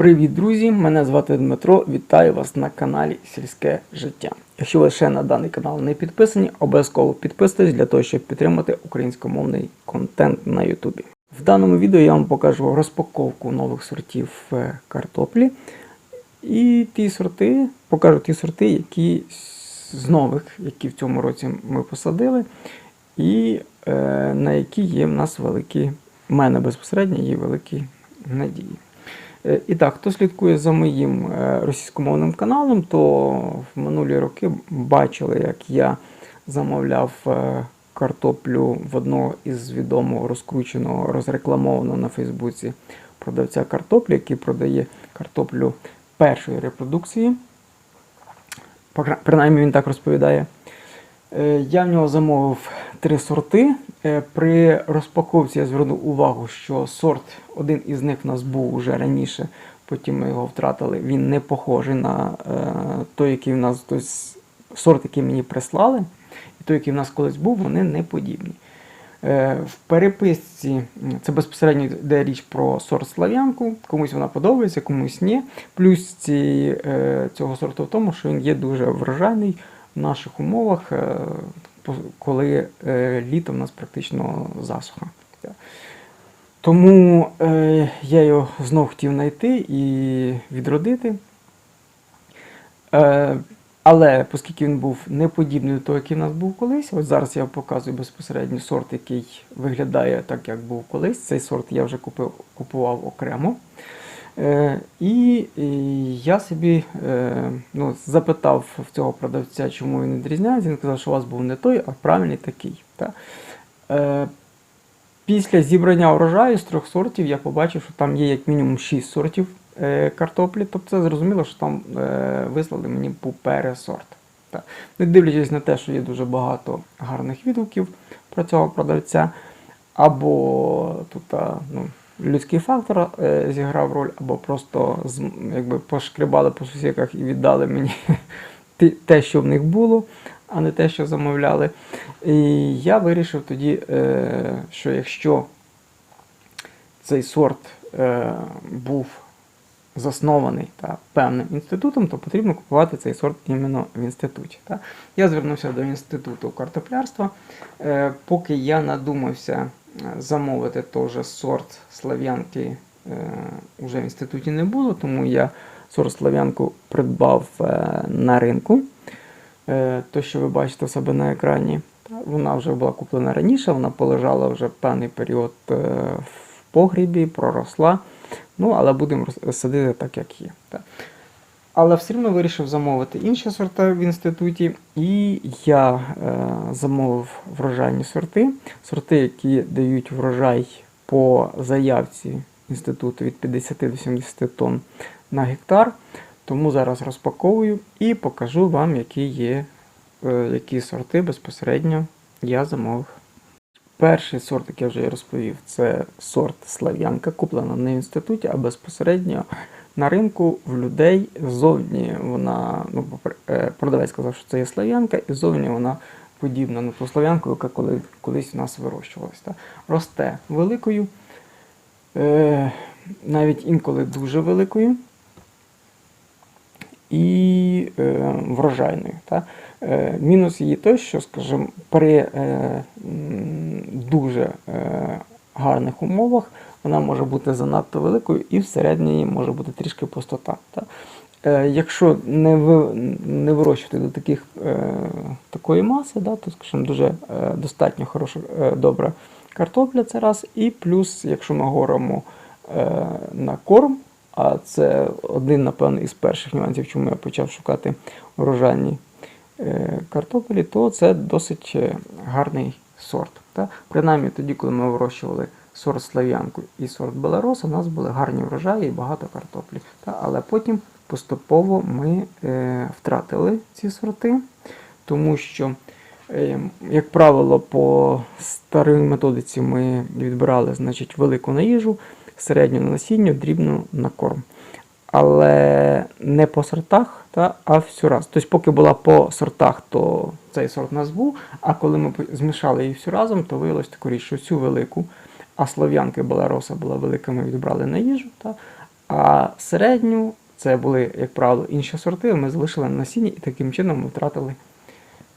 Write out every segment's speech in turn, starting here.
Привіт, друзі! Мене звати Дмитро. Вітаю вас на каналі Сільське життя. Якщо ви ще на даний канал не підписані, обов'язково підписуйтесь для того, щоб підтримати українськомовний контент на Ютубі. В даному відео я вам покажу розпаковку нових сортів е, картоплі. І ті сорти, покажу ті сорти, які з нових, які в цьому році ми посадили, і е, на які є в нас великі, в мене безпосередньо є великі надії. Е, І так, хто слідкує за моїм е, російськомовним каналом, то в минулі роки бачили, як я замовляв е, картоплю в одного із відомого розкрученого, розрекламованого на Фейсбуці продавця картоплі, який продає картоплю першої репродукції. Принаймні він так розповідає. Я в нього замовив три сорти. Е, При розпаковці я звернув увагу, що сорт, один із них в нас був уже раніше, потім ми його втратили. Він не похожий на е, той, який в нас тобто, сорт, який мені прислали, і той, який в нас колись був, вони не подібні. Е, В переписці це безпосередньо йде річ про сорт слав'янку. Комусь вона подобається, комусь ні. Плюс ці, цього сорту в тому, що він є дуже врожайний в наших умовах, коли е, літо в нас практично засуха. Тому е, я його знов хотів знайти і відродити. Е, але оскільки він був не подібний до того, який в нас був колись, ось зараз я показую безпосередньо сорт, який виглядає так, як був колись. Цей сорт я вже купив, купував окремо. Е, і, і я собі е, ну, запитав в цього продавця, чому він відрізняється. Він сказав, що у вас був не той, а правильний такий. Та? Е, після зібрання урожаю з трьох сортів я побачив, що там є як мінімум 6 сортів е, картоплі. Тобто це зрозуміло, що там е, вислали мені пересорт. Не дивлячись на те, що є дуже багато гарних відгуків про цього продавця, або тут ну, людський фактор е, зіграв роль, або просто якби пошкрібали по сусіках і віддали мені те, що в них було, а не те, що замовляли. І я вирішив тоді, е, що якщо цей сорт е, був заснований та, певним інститутом, то потрібно купувати цей сорт іменно в інституті. Та. Я звернувся до інституту картоплярства. Поки я надумався замовити теж сорт слав'янки е, вже в інституті не було, тому я сорт слав'янку придбав е, на ринку. Е, то, що ви бачите в себе на екрані, вона вже була куплена раніше, вона полежала вже певний період е, в погрібі, проросла. Ну, але будемо садити так, як є. Але все одно вирішив замовити інші сорти в інституті, і я е, замовив врожайні сорти. Сорти, які дають врожай по заявці інституту від 50 до 70 тонн на гектар. Тому зараз розпаковую і покажу вам, які є е, які сорти безпосередньо я замовив. Перший сорт, який я вже розповів, це сорт слав'янка, куплена не в інституті, а безпосередньо на ринку в людей. Ззовні вона, ну, е, продавець сказав, що це є слав'янка, і ззовні вона подібна на ту слав'янку, яка коли, колись у нас вирощувалась. Та. Росте великою, е, навіть інколи дуже великою і е, врожайною. Та? Е, мінус її той, що, скажімо, при е, дуже е, гарних умовах вона може бути занадто великою і всередині може бути трішки пустота. Та? Е, якщо не, ви, не вирощувати до таких, е, такої маси, да, то скажімо, дуже е, достатньо хороша, е, добра картопля це раз. І плюс, якщо ми говоримо е, на корм, а це один, напевно, із перших нюансів, чому я почав шукати урожайні е, картоплі, то це досить е, гарний сорт. Та? Принаймні тоді, коли ми вирощували сорт слав'янку і сорт Белароса, у нас були гарні врожаї і багато картоплі. Але потім поступово ми е, втратили ці сорти, тому що, е, як правило, по старій методиці ми відбирали значить, велику на їжу, середню на насіння, дрібну на корм. Але не по сортах, та, а всю раз. Тобто, поки була по сортах, то цей сорт у нас був, а коли ми змішали її всю разом, то виявилось таку річ, що цю велику, а слов'янка і белароса була велика, ми відбрали на їжу, та, А середню це були, як правило, інші сорти, ми залишили на насінні і таким чином ми втратили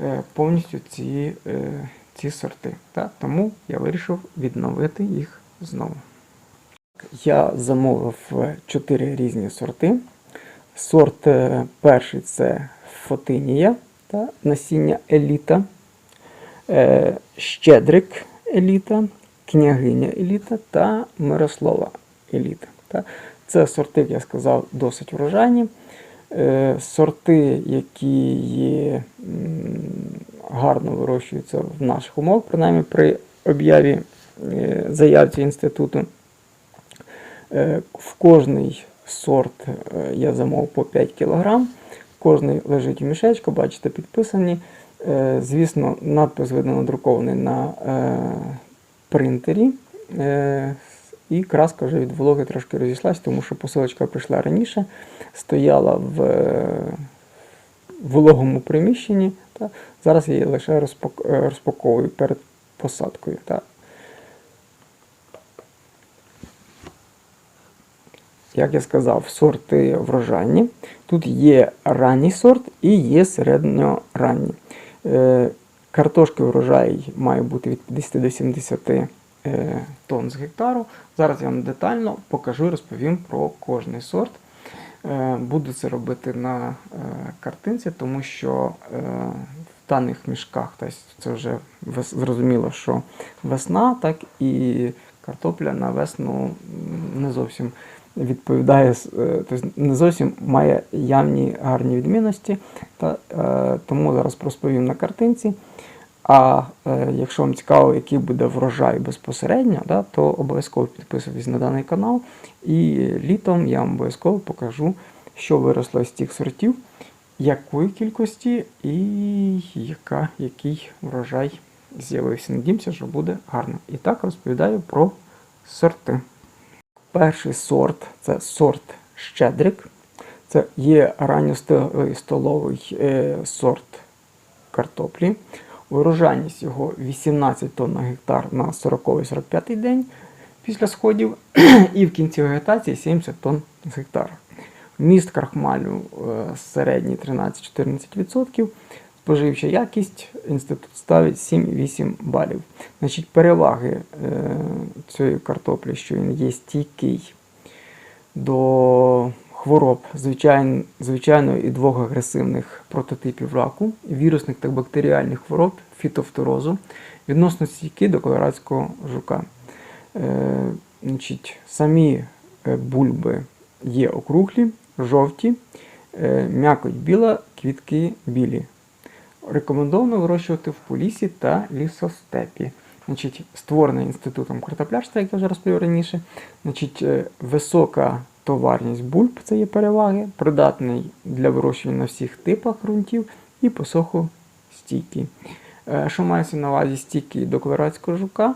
е, повністю ці, е, ці сорти. Та? Тому я вирішив відновити їх знову. Я замовив е, чотири різні сорти. Сорт е, перший це Фотинія та насіння еліта, е, Щедрик еліта, княгиня еліта та Мирослава еліта. Це сорти, як я сказав, досить врожайні. Е, Сорти, які є, гарно вирощуються в наших умовах, принаймні при об'яві е, заявці інституту. Е, В кожний сорт я замовив по 5 кг. Кожний лежить у мішечку, бачите, підписані. Звісно, надпис видно надрукований на принтері. Е, І краска вже від вологи трошки розійшлась, тому що посилочка прийшла раніше, стояла в е, вологому приміщенні. Та. Зараз я її лише е, розпаковую перед посадкою. Та. як я сказав, сорти врожайні. Тут є ранній сорт і є середньоранній. Картошки врожай має бути від 50 до 70 е, тонн з гектару. Зараз я вам детально покажу і розповім про кожний сорт. Е, Буду це робити на е, картинці, тому що в даних мішках це вже зрозуміло, що весна, так і картопля на весну не зовсім відповідає, е, тобто не зовсім має явні гарні відмінності. Та, е, тому зараз розповім на картинці. А е, якщо вам цікаво, який буде врожай безпосередньо, да, то обов'язково підписуйтесь на даний канал. І літом я вам обов'язково покажу, що виросло з тих сортів, якої кількості і яка, який врожай з'явився. Надіємося, що буде гарно. І так розповідаю про сорти. Перший сорт це сорт Щедрик. Це є ранньостиглий столовий е, сорт картоплі. Урожайність його 18 тонн на гектар на 40-45 день після сходів, і в кінці вегетації 70 тонн з гектара. Вміст крахмалю е, середній 13-14%. Споживча якість інститут ставить 7-8 балів. Значить, переваги е, цієї картоплі, що він є стійкий до хвороб звичайно, звичайно і двох агресивних прототипів раку, вірусних та бактеріальних хвороб, фітофторозу, відносно стійкий до колорадського жука. Е, значить, самі е, бульби є округлі, жовті, е, м'якоть біла, квітки білі. Рекомендовано вирощувати в полісі та лісостепі. Значить, створений інститутом картоплярства, як я вже розповів раніше. Значить, е, висока товарність бульб це є переваги, придатний для вирощування на всіх типах ґрунтів і посохостійкий. Е, Що мається на увазі стійкий до колорадського жука?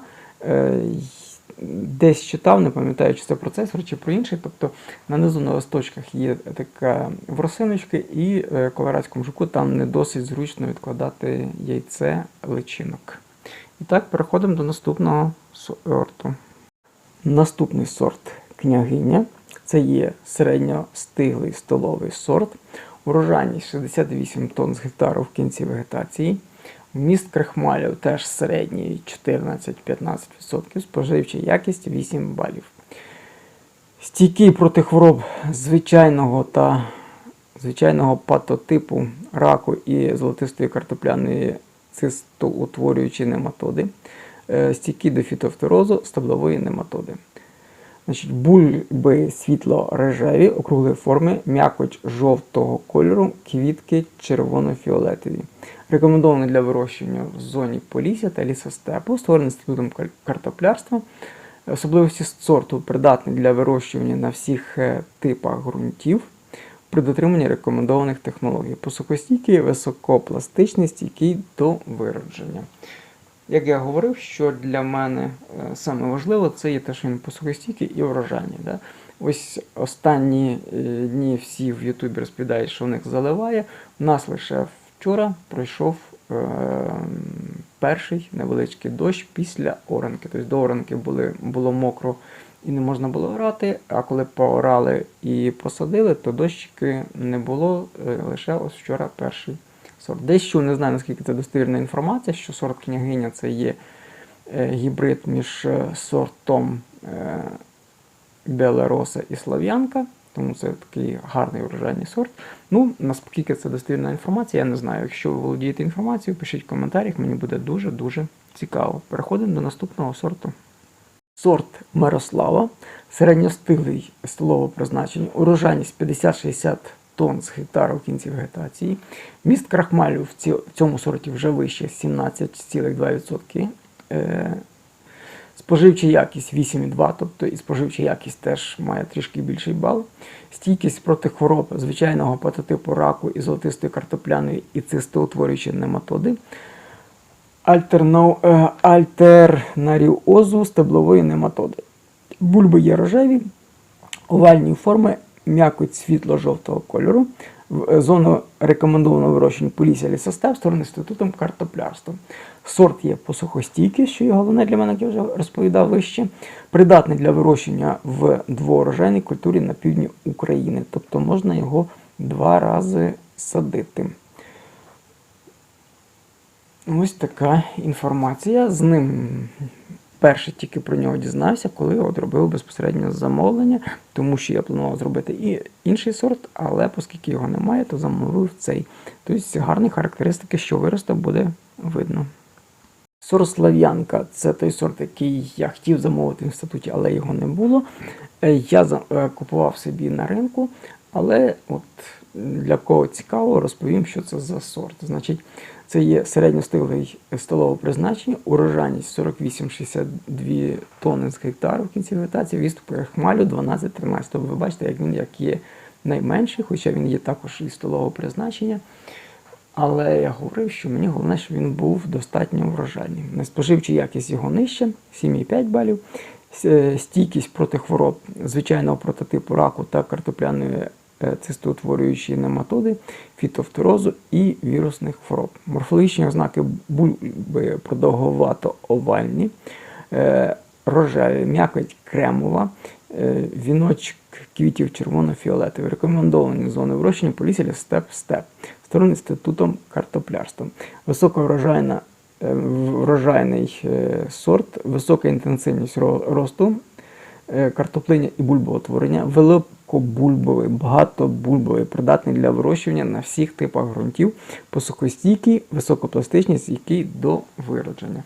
Десь читав, не пам'ятаю, чи це процесор, чи про інший. Тобто на низу на листочках є така ворсиночка, і е, колорадському жуку там не досить зручно відкладати яйце личинок. І так, переходимо до наступного сорту. Наступний сорт княгиня. Це є середньостиглий столовий сорт. Урожайність 68 тонн з гектару в кінці вегетації. Вміст крахмалів теж середній 14-15%, споживча якість 8 балів. Стійкий проти хвороб звичайного та звичайного патотипу раку і золотистої картопляної цистоутворюючої нематоди. Е, Стійкий до фітофторозу стаблової нематоди. Значить, бульби світло-рожеві, округлої форми, м'якоть жовтого кольору, квітки червоно-фіолетові. Рекомендований для вирощування в зоні полісся та лісостепу, створений інститутом картоплярства. Особливості сорту придатний для вирощування на всіх е, типах ґрунтів при дотриманні рекомендованих технологій. Посухостійкий, високопластичний, стійкий до виродження. Як я говорив, що для мене е, саме важливо, це є те, що він посухостійкий і врожайний. Да? Ось останні е, дні всі в Ютубі розповідають, що в них заливає. У нас лише вчора пройшов е, перший невеличкий дощ після оранки. Тобто до оранки були, було мокро і не можна було орати. А коли поорали і посадили, то дощики не було е, лише ось вчора перший сорт. Дещо не знаю, наскільки це достовірна інформація, що сорт княгиня це є е, гібрид між е, сортом е, Белероса і Слав'янка. Тому це такий гарний урожайний сорт. Ну, наскільки це достовірна інформація, я не знаю. Якщо ви володієте інформацією, пишіть в коментарях, мені буде дуже-дуже цікаво. Переходимо до наступного сорту. Сорт Мирослава, середньостиглий столового призначення, урожайність 50-60 тонн з гектара в кінці вегетації. Міст крахмалю в цьому сорті вже вище 17,2%. Е, Споживча якість 8,2, тобто і споживча якість теж має трішки більший бал. Стійкість проти хвороб звичайного патотипу раку і золотистої картопляної і цистоутворюючої нематоди. Альтерно, е, альтернаріозу стеблової нематоди. Бульби є рожеві, овальні форми, м'якоть світло-жовтого кольору. Е, Зону рекомендованого вирощення Полісся лісостеп створений інститутом картоплярства. Сорт є посухостійкий, що є головне для мене, як я вже розповідав вище. Придатний для вирощення в дворожайній культурі на півдні України. Тобто можна його два рази садити. Ось така інформація. З ним перше тільки про нього дізнався, коли от робив безпосередньо замовлення, тому що я планував зробити і інший сорт, але оскільки його немає, то замовив цей. Тобто гарні характеристики, що виросте, буде видно. Сорт Слав'янка це той сорт, який я хотів замовити в інституті, але його не було. Е, Я е, купував собі на ринку, але от для кого цікаво, розповім, що це за сорт. Значить, це є середньостиглий столового призначення, урожайність 48-62 тонни з гектару в кінці вегетації, відступи хмалю 12-13. Тобто ви бачите, як він як є найменший, хоча він є також і столового призначення. Але я говорив, що мені головне, щоб він був достатньо врожайний. Неспоживча якість його нижча, 7,5 балів. Е, Стійкість проти хвороб звичайного прототипу раку та картопляної е, цистоутворюючої нематоди, фітофторозу і вірусних хвороб. Морфологічні ознаки бульби продовговато-овальні, е, рожеві, м'якоть кремова, е, віночок квітів червоно-фіолетовий. Рекомендовані зони вирощення полісся степ-степ. Створений інститутом картоплярства. Високоврожайна врожайний сорт, висока інтенсивність росту, картоплиння і бульбоутворення, великобульбовий, багатобульбовий, придатний для вирощування на всіх типах ґрунтів, посухостійкий, високопластичність, який до виродження.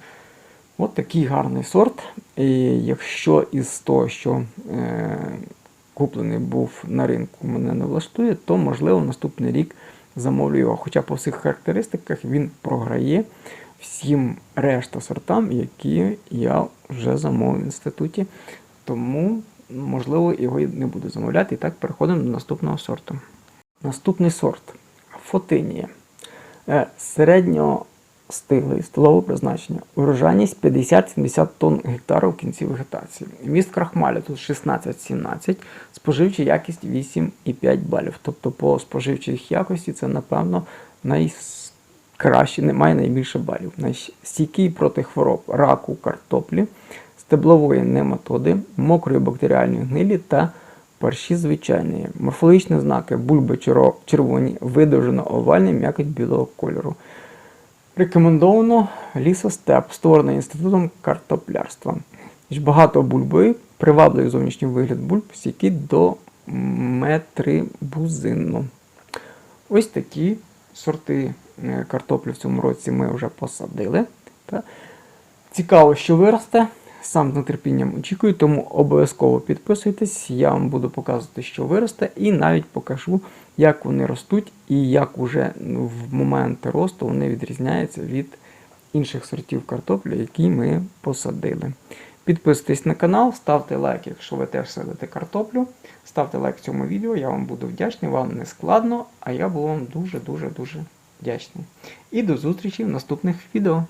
От такий гарний сорт. І якщо із того, що е, куплений був на ринку, мене не влаштує, то можливо наступний рік замовлю його. Хоча по всіх характеристиках він програє всім решта сортам, які я вже замовив в інституті. Тому, можливо, його і не буду замовляти. І так переходимо до наступного сорту. Наступний сорт Фотинія. Е, Середньо стиглий столового призначення. Урожайність 50-70 тонн гектару в кінці вегетації. Міст крахмалю тут 16-17, споживча якість 8,5 балів. Тобто по споживчій якості це, напевно, найкраще, немає найбільше балів. Стійкий проти хвороб раку картоплі, стеблової нематоди, мокрої бактеріальної гнилі та парші звичайної. Морфологічні знаки бульби червоні, видовжено овальні, м'якоть білого кольору. Рекомендовано лісостеп, створений інститутом картоплярства. Багато бульби, привабливий зовнішній вигляд бульб, стійкі до метрибузину. Ось такі сорти е, картоплі в цьому році ми вже посадили. Цікаво, що виросте. Сам з нетерпінням очікую, тому обов'язково підписуйтесь, я вам буду показувати, що виросте, і навіть покажу, як вони ростуть і як уже в момент росту вони відрізняються від інших сортів картоплі, які ми посадили. Підписуйтесь на канал, ставте лайк, якщо ви теж садите картоплю. Ставте лайк цьому відео, я вам буду вдячний, вам не складно, а я буду вам дуже-дуже дуже вдячний. І до зустрічі в наступних відео.